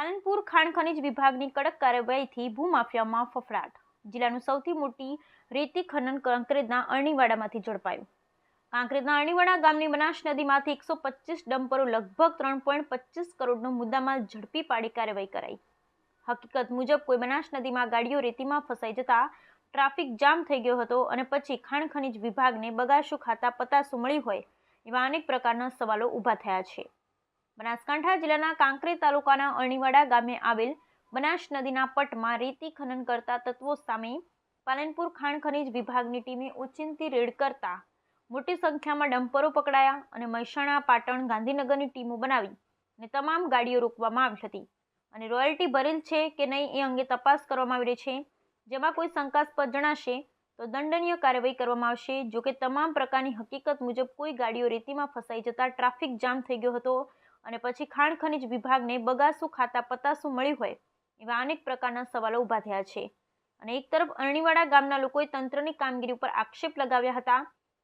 પાલનપુર ખાણ ખનિજ વિભાગની કડક કાર્યવાહીથી ભૂમાફિયામાં ફફડાટ. જિલ્લાનું સૌથી મોટી રેતી ખનન કાંકરેજના અરણીવાડામાંથી ઝડપાયું. કાંકરેજના અરણીવાડા ગામની બનાસ નદીમાંથી એકસો પચીસ ડમ્પરો લગભગ ત્રણ પોઈન્ટ પચીસ કરોડનો મુદ્દામાલ ઝડપી પાડી કાર્યવાહી કરાઈ. હકીકત મુજબ કોઈ બનાસ નદીમાં ગાડીઓ રેતીમાં ફસાઈ જતા ટ્રાફિક જામ થઈ ગયો હતો અને પછી ખાણ ખનિજ વિભાગને બગાસું ખાતા પતાસું મળી હોય એવા અનેક પ્રકારના સવાલો ઊભા થયા છે. બનાસકાંઠા જિલ્લાના કાંકરી તાલુકાના અણીવાડા ગામે આવેલ બનાસ નદીના પટમાં રેતી ખનન કરતા તત્વો સામે પાલનપુર ખાણ ખનીજ વિભાગની ટીમે ઓચિંતી રેડ કરતા મોટી સંખ્યામાં ડમ્પરો પકડાયા અને મહેસાણા, પાટણ, ગાંધીનગરની ટીમો બનાવી અને તમામ ગાડીઓ રોકવામાં આવી હતી. અને રોયલ્ટી ભરેલ છે કે નહીં એ અંગે તપાસ કરવામાં આવી રહી છે. જેમાં કોઈ શંકાસ્પદ જણાશે તો દંડનીય કાર્યવાહી કરવામાં આવશે. જો કે તમામ પ્રકારની હકીકત મુજબ કોઈ ગાડીઓ રેતીમાં ફસાઈ જતા ટ્રાફિક જામ થઈ ગયો હતો. અને પછી ખાણ ખનિજ વિભાગને બગાસું, ખાતા, પતાસું મળ્યું હોય એવા અનેક પ્રકારના સવાલો ઊભા થયા છે. અને એક તરફ અરણીવાડા ગામના લોકોએ તંત્રની કામગીરી ઉપર આક્ષેપ લગાવ્યા હતા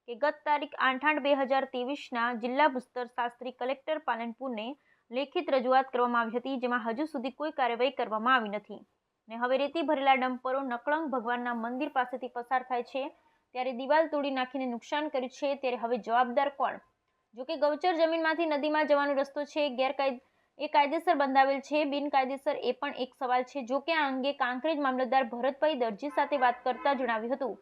કે ગત તારીખ આઠ આઠ બે હજાર ત્રેવીસના જિલ્લા ભૂસ્તર શાસ્ત્રી કલેક્ટર પાલનપુરને લેખિત રજૂઆત કરવામાં આવી હતી, જેમાં હજુ સુધી કોઈ કાર્યવાહી કરવામાં આવી નથી. ને હવે રેતી ભરેલા ડમ્પરો નકળંગ ભગવાનના મંદિર પાસેથી પસાર થાય છે, ત્યારે દિવાલ તોડી નાખીને નુકસાન કર્યું છે, ત્યારે હવે જવાબદાર કોણ? જો કે ગૌચર જમીનમાંથી નદીમાં જવાનો રસ્તો છે, ગેરકાયદ, એ કાયદેસર બંધાવેલ છે, બિનકાયદેસર એ પણ એક સવાલ છે. જો કે આ અંગે કાંકરેજ મામલતદાર ભરતભાઈ દરજી સાથે વાત કરતા જણાવ્યું હતું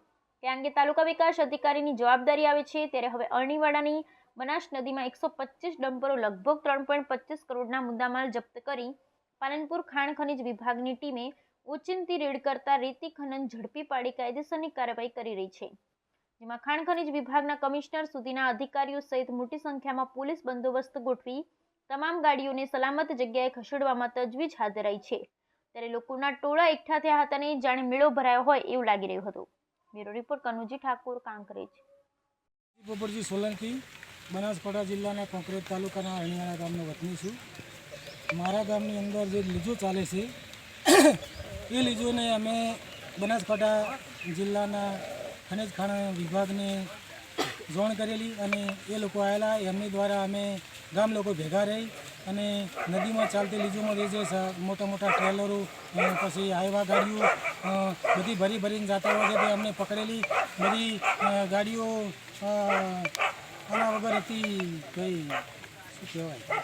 કે અંગે તાલુકા વિકાસ અધિકારીની જવાબદારી આવે છે. ત્યારે હવે અરણીવાડાની બનાસ નદીમાં એકસો પચીસ ડમ્પરો લગભગ ત્રણ પોઈન્ટ પચીસ કરોડના મુદ્દામાલ જપ્ત કરી પાલનપુર ખાણ ખનીજ વિભાગની ટીમે ઓચિંતી રેડ કરતા રેતી ખનન ઝડપી પાડી કાયદેસરની કાર્યવાહી કરી રહી છે. જેમાં ખાણ ખનીજ વિભાગના કમિશનર સુધીના અધિકારીઓ સહિત મોટી સંખ્યામાં પોલીસ બંદોબસ્ત ગોઠવી તમામ ગાડીઓને સલામત જગ્યાએ ખસેડવામાં તજવીજ હાથ ધરાઈ છે. ત્યારે લોકોના ટોળા એકઠા થયા હતા ને જાણે મેળો ભરાયો હોય એવું લાગી રહ્યું હતું. Bureau report, Kanuji Thakor, Kankrej. Popatji Solanki, Banaskantha જિલ્લાના કોંકરેજ તાલુકાના અણિયાણા ગામનો વતની છું. મારા ગામની અંદર જે લીજો ચાલે છે, એ લીજોને અમે બનાસકાંઠા જિલ્લાના ખનિજ ખાણ વિભાગને જોણ કરેલી અને એ લોકો આવેલા. એમની દ્વારા અમે ગામ લોકો ભેગા રહી અને નદીમાં ચાલતી લીજોમાં જે મોટા મોટા ટ્રેલરો પછી હાઈવા ગાડીઓ બધી ભરી ભરીને જતા હોય છે તે અમને પકડેલી. બધી ગાડીઓ આના વગર હતી કઈ, શું કહેવાય?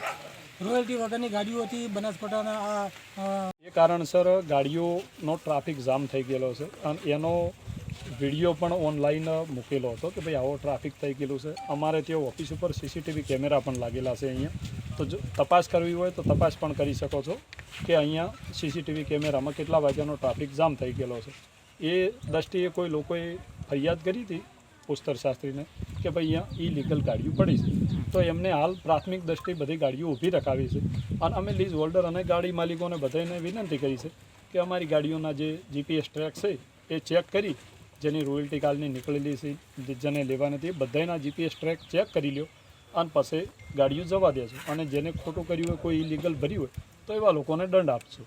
રોયલ્ટી વગરની ગાડીઓ હતી. બનાસકાંઠાના આ એ કારણસર ગાડીઓનો ટ્રાફિક જામ થઈ ગયેલો છે. અને એનો વીડિયો પણ ઓનલાઈન મૂકેલો હતો કે ભાઈ આવો ટ્રાફિક થઈ ગયેલું છે. અમારે ત્યાં ઓફિસ ઉપર સીસીટીવી કેમેરા પણ લાગેલા છે અહીંયા. તો જો તપાસ કરવી હોય તો તપાસ પણ કરી શકો છો કે અહીંયા સીસીટીવી કેમેરામાં કેટલા વાગ્યાનો ટ્રાફિક જામ થઈ ગયેલો છે. એ દ્રષ્ટિએ કોઈ લોકોએ ફરિયાદ કરી હતી પુસ્તર શાસ્ત્રીને કે ભાઈ અહીંયા ઇલીગલ ગાડીઓ પડી છે. તો એમને હાલ પ્રાથમિક દ્રષ્ટિએ બધી ગાડીઓ ઊભી રખાવી છે. અને અમે લીઝ હોલ્ડર અને ગાડી માલિકોને બધાને વિનંતી કરી છે કે અમારી ગાડીઓના જે જીપીએસ ટ્રેક છે એ ચેક કરી જેની રોયલ્ટી કાલની નીકળેલી છે જેને લેવા નથી બધાના જીપીએસ ટ્રેક ચેક કરી લ્યો. અને પછી ગાડીઓ જવા દેજો અને જેને ખોટું કર્યું હોય, કોઈ ઇલીગલ ભર્યું હોય, તો એવા લોકોને દંડ આપજો